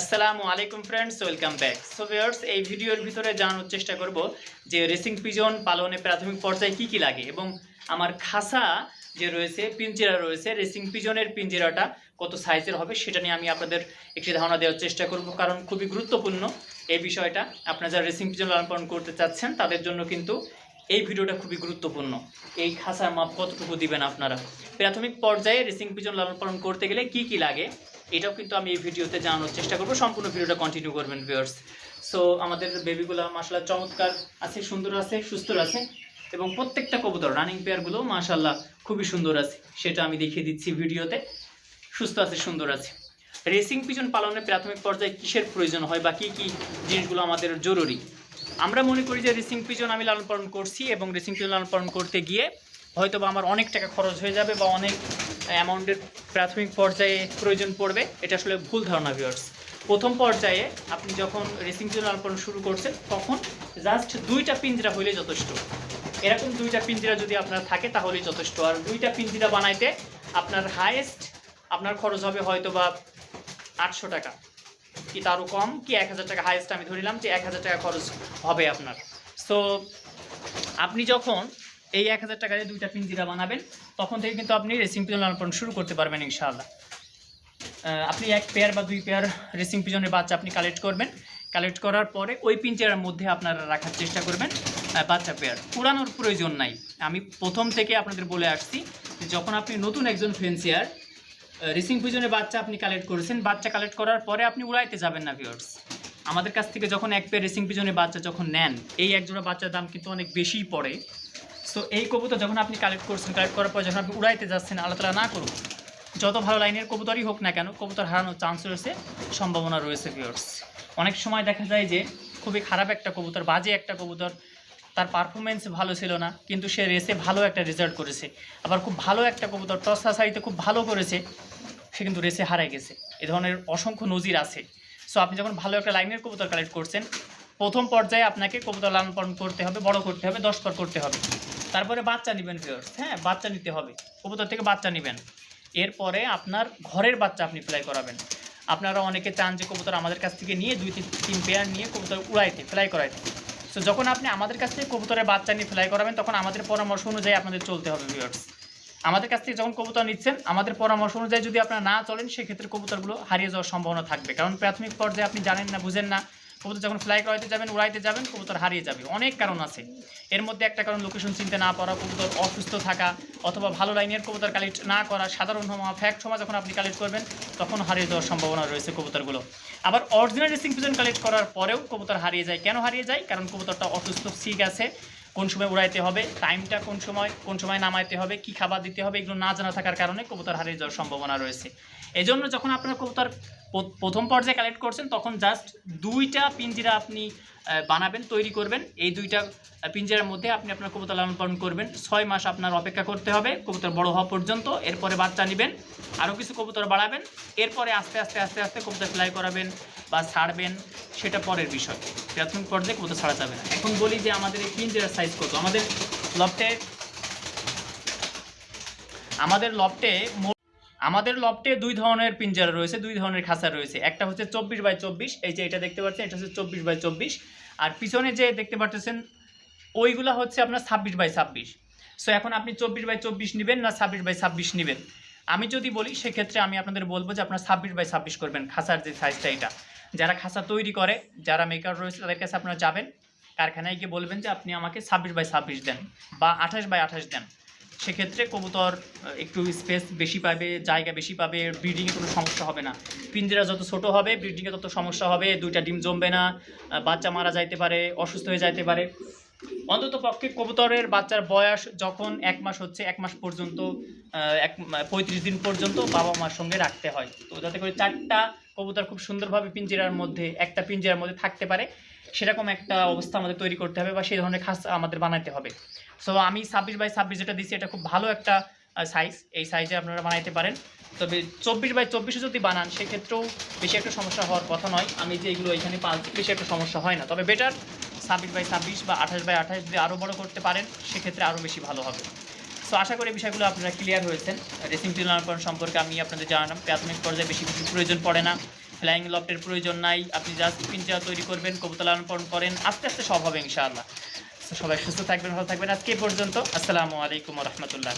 আসসালামু আলাইকুম friends welcome back so viewers এই ভিডিওর ভিতরে জানানোর চেষ্টা করব যে রেসিং পিজন পালনে প্রাথমিক পর্যায়ে কি কি লাগে এবং আমার খাসা যে রয়েছে, পিঞ্জিরা রয়েছে রেসিং পিজনের পিঞ্জিরাটা কত সাইজের হবে সেটা নিয়ে আমি আপনাদের একটি ধারণা দেওয়ার চেষ্টা করব। কারণ খুবই গুরুত্বপূর্ণ এই বিষয়টা। আপনারা যারা রেসিং পিজন লালন পালন করতে চাচ্ছেন, তাদের জন্য কিন্তু এই ভিডিওটা খুবই গুরুত্বপূর্ণ। এই খাসার মাপ কতটুকু দিবেন আপনারা? প্রাথমিক পর্যায়ে রেসিং পিজন লালন পালন করতে গেলে কি কি লাগে? এটাও কিন্তু আমি এই ভিডিওতে জানানোর চেষ্টা করব। সম্পূর্ণ ভিডিওটা কন্টিনিউ করবেন ভিউয়ার্স সো আমাদের বেবিগুলো মাসাল্লাহ চমৎকার আছে, সুন্দর আছে, সুস্থ আছে এবং প্রত্যেকটা কবুতর রানিং পেয়ারগুলো মাশাল্লাহ খুবই সুন্দর আছে। সেটা আমি দেখিয়ে দিচ্ছি ভিডিওতে। সুস্থ আছে, সুন্দর আছে। রেসিং পিজন পালনের প্রাথমিক পর্যায়ে কিসের প্রয়োজন হয় বা কী কী জিনিসগুলো আমাদের জরুরি? আমরা মনে করি যে রেসিং পিজন আমি লালন পালন করছি এবং রেসিং পিজন লালন পালন করতে গিয়ে হয়তো বা আমার অনেক টাকা খরচ হয়ে যাবে বা অনেক অ্যামাউন্টের প্রাথমিক পর্যায়ে প্রয়োজন পড়বে। এটা আসলে ভুল ধারণা ভিউয়ার্স প্রথম পর্যায়ে আপনি যখন রেসিং লালন পালন শুরু করছেন, তখন জাস্ট দুইটা পিঞ্জরা হইলে যথেষ্ট। এরকম দুইটা পিঞ্জিরা যদি আপনার থাকে, তাহলেই যথেষ্ট। আর দুইটা পিঞ্জিরা বানাইতে আপনার হায়েস্ট আপনার খরচ হবে হয়তো বা আটশো টাকা। কি তারও কম? কি এক হাজার টাকা হায়েস্ট আমি ধরিলাম যে এক হাজার টাকা খরচ হবে আপনার। সো আপনি যখন এই এক হাজার টাকা দিয়ে দুইটা পিঞ্জিরা বানাবেন, তখন থেকে কিন্তু আপনি রেসিং পিজন লালন শুরু করতে পারবেন ইনশাআল্লাহ। আপনি এক পেয়ার বা দুই পেয়ার রেসিং পিজনের বাচ্চা আপনি কালেক্ট করবেন। কালেক্ট করার পরে ওই পিঞ্জারের মধ্যে আপনারা রাখার চেষ্টা করবেন বাচ্চা পেয়ার পুরানোর প্রয়োজন নাই। আমি প্রথম থেকে আপনাদের বলে আসছি যখন আপনি নতুন একজন ফেন্সিয়ার রেসিং পিজনের বাচ্চা আপনি কালেক্ট করেছেন, বাচ্চা কালেক্ট করার পরে আপনি উড়াইতে যাবেন না ভিউয়ার্স আমাদের কাছ থেকে যখন এক পেয়ার রেসিং পিজনের বাচ্চা যখন নেন, এই এক জোড়া বাচ্চার দাম কিন্তু অনেক বেশিই পড়ে। সো এই কবুতর যখন আপনি কালেক্ট করছেন কালেক্ট করার পর যখন আপনি উড়াইতে যাচ্ছেন, আল্লাহ তালা না করুন যত ভালো লাইনের কবুতরই হোক না কেন, কবুতর হারানোর চান্স রয়েছে, সম্ভাবনা রয়েছে ভিউয়ার্স অনেক সময় দেখা যায় যে, খুবই খারাপ একটা কবুতর, বাজে একটা কবুতর, তার পারফরমেন্স ভালো ছিল না, কিন্তু সে রেসে ভালো একটা রেজাল্ট করেছে। আবার খুব ভালো একটা কবুতর টস সাইতে খুব ভালো করেছে, সে কিন্তু রেসে হারায় গেছে। এ ধরনের অসংখ্য নজির আছে। সো আপনি যখন ভালো একটা লাইনের কবুতর কালেক্ট করছেন, প্রথম পর্যায়ে আপনাকে কবুতর লালন পালন করতে হবে, বড় করতে হবে, দশ পর করতে হবে। তারপরে বাচ্চা নেবেন ভিউয়ার্স হ্যাঁ বাচ্চা নিতে হবে। কবুতর থেকে বাচ্চা নেবেন। এরপরে আপনার ঘরের বাচ্চা আপনি ফ্লাই করাবেন। আপনারা অনেকে চান যে কবুতর আমাদের কাছ থেকে নিয়ে দুই তিন তিন পেয়ার নিয়ে কবুতর উড়াইতে ফ্লাই করাইতে। সো যখন আপনি আমাদের কাছ থেকে কবুতরের বাচ্চা নিয়ে ফ্লাই করাবেন, তখন আমাদের পরামর্শ অনুযায়ী আপনাদের চলতে হবে ভিউয়ার্স আমাদের কাছ থেকে যখন কবুতর নিচ্ছেন, আমাদের পরামর্শ অনুযায়ী যদি আপনারা না চলেন, সেক্ষেত্রে কবুতরগুলো হারিয়ে যাওয়ার সম্ভাবনা থাকবে। কারণ প্রাথমিক পর্যায়ে আপনি জানেন না, বুঝেন না কবুতর যখন ফ্লাই করাইতে যাবেন, উড়াইতে যাবেন, কবুতর হারিয়ে যাবে। অনেক কারণ আছে। এর মধ্যে একটা কারণ লোকেশন চিনতে না পারা, কবুতর অসুস্থ থাকা অথবা ভালো লাইনের কবুতর কালেক্ট না করা, সাধারণ ফ্যাক্ট সময় যখন আপনি কালেক্ট করবেন, তখন হারিয়ে যাওয়ার সম্ভাবনা রয়েছে কবুতরগুলো। আবার অরিজিনাল রেসিং পিজন কালেক্ট করার পরেও কবুতর হারিয়ে যায়। কেন হারিয়ে যায়? কারণ কবুতরটা অসুস্থ সিক আছে। কোন সময় উড়াইতে হবে টাইমটা কোন সময় কোন সময় নামাইতে হবে, কি খাবার দিতে হবে, এগুলো না জানা থাকার কারণে কবুতর হারিয়ে যাওয়ার সম্ভাবনা রয়েছে। এজন্য যখন আপনার কবুতর প্রথম পর্যায়ে কালেক্ট করছেন, তখন জাস্ট দুইটা পিঞ্জিরা আপনি বানাবেন, তৈরি করবেন। এই দুইটা পিঞ্জিরার মধ্যে আপনি আপনার কবুতর লালন পালন করবেন। ছয় মাস আপনার অপেক্ষা করতে হবে, কবুতর বড় হওয়া পর্যন্ত। এরপরে বাচ্চা নেবেন আরও কিছু কবুতর বাড়াবেন। এরপরে আস্তে আস্তে আস্তে আস্তে কবুতর ফ্লাই করাবেন। বা ছাড়বেন, সেটা পরের বিষয়। প্রাথমিক পর্যায়ে কবুতর ছাড়া যাবে না। এখন বলি যে আমাদের এই পিঞ্জিরার সাইজ কত? আমাদের লফটে আমাদের লফটে আমাদের লফটে দুই ধরনের পিঞ্জারা রয়েছে, দুই ধরনের খাঁচা রয়েছে। একটা হচ্ছে চব্বিশ বাই চব্বিশ, এই যে এটা দেখতে পাচ্ছেন, এটা হচ্ছে চব্বিশ বাই চব্বিশ। আর পিছনে যে দেখতে পাচ্ছেন ওইগুলা হচ্ছে আপনার ছাব্বিশ বাই ছাব্বিশ। সো এখন আপনি চব্বিশ বাই চব্বিশ নেবেন না ছাব্বিশ বাই ছাব্বিশ নেবেন? আমি যদি বলি, সেক্ষেত্রে আমি আপনাদের বলব যে আপনার ছাব্বিশ বাই ছাব্বিশ করবেন খাঁচার যে সাইজটা এটা। যারা খাসা তৈরি করে, যারা মেকার রয়েছে, তাদের কাছে আপনারা যাবেন, কারখানায় গিয়ে বলবেন যে আপনি আমাকে ছাব্বিশ বাই ছাব্বিশ দেন বা আঠাশ বাই আঠাশ দেন। সেক্ষেত্রে কবুতর একটু স্পেস বেশি পাবে, জায়গা বেশি পাবে ব্রিডিংয়ে কোনো সমস্যা হবে না। পিঞ্জিরা যত ছোট হবে ব্রিডিংয়ে তত সমস্যা হবে, দুইটা ডিম জমবে না বাচ্চা মারা যাইতে পারে, অসুস্থ হয়ে যাইতে পারে। অন্তত পক্ষে কবুতরের বাচ্চার বয়স যখন এক মাস হচ্ছে, এক মাস পর্যন্ত এক পঁয়ত্রিশ দিন পর্যন্ত বাবা মার সঙ্গে রাখতে হয়। তো যাতে করে চারটা কবুতর খুব সুন্দরভাবে পিঞ্জিরার মধ্যে, একটা পিঞ্জিরার মধ্যে থাকতে পারে, সেরকম একটা অবস্থা আমাদের তৈরি করতে হবে বা সেই ধরনের খাস আমাদের বানাতে হবে। সো আমি ছাব্বিশ বাই ছাব্বিশ যেটা দিচ্ছি এটা খুব ভালো একটা সাইজ এই সাইজে আপনারা বানাইতে পারেন। তবে চব্বিশ বাই চব্বিশে যদি বানান, সেক্ষেত্রেও বেশি একটা সমস্যা হওয়ার কথা নয়। আমি যে এগুলো এখানে পালছি, বেশি একটা সমস্যা হয় না। তবে বেটার ছাব্বিশ বাই ছাব্বিশ বা আঠাশ বাই আঠাশ যদি আরও বড় করতে পারেন, সেক্ষেত্রে আরও বেশি ভালো হবে। সো আশা করি বিষয়গুলো আপনারা ক্লিয়ার হয়েছেন। রেসিং পিলার সম্পর্কে আমি আপনাদের জানালাম। প্রাথমিক পর্যায়ে বেশি কিছু প্রয়োজন পড়ে না। ফ্লাইং লফটের প্রয়োজন নাই। আপনি জাস্ট পিঞ্জরা তৈরি করবেন, কবুতর লালন পালন করেন, আস্তে আস্তে সব হবে ইনশাআল্লাহ। সবাই সুস্থ থাকবেন, ভালো থাকবেন। আজকে পর্যন্ত। আসসালামু আলাইকুম রহমতুল্লাহ।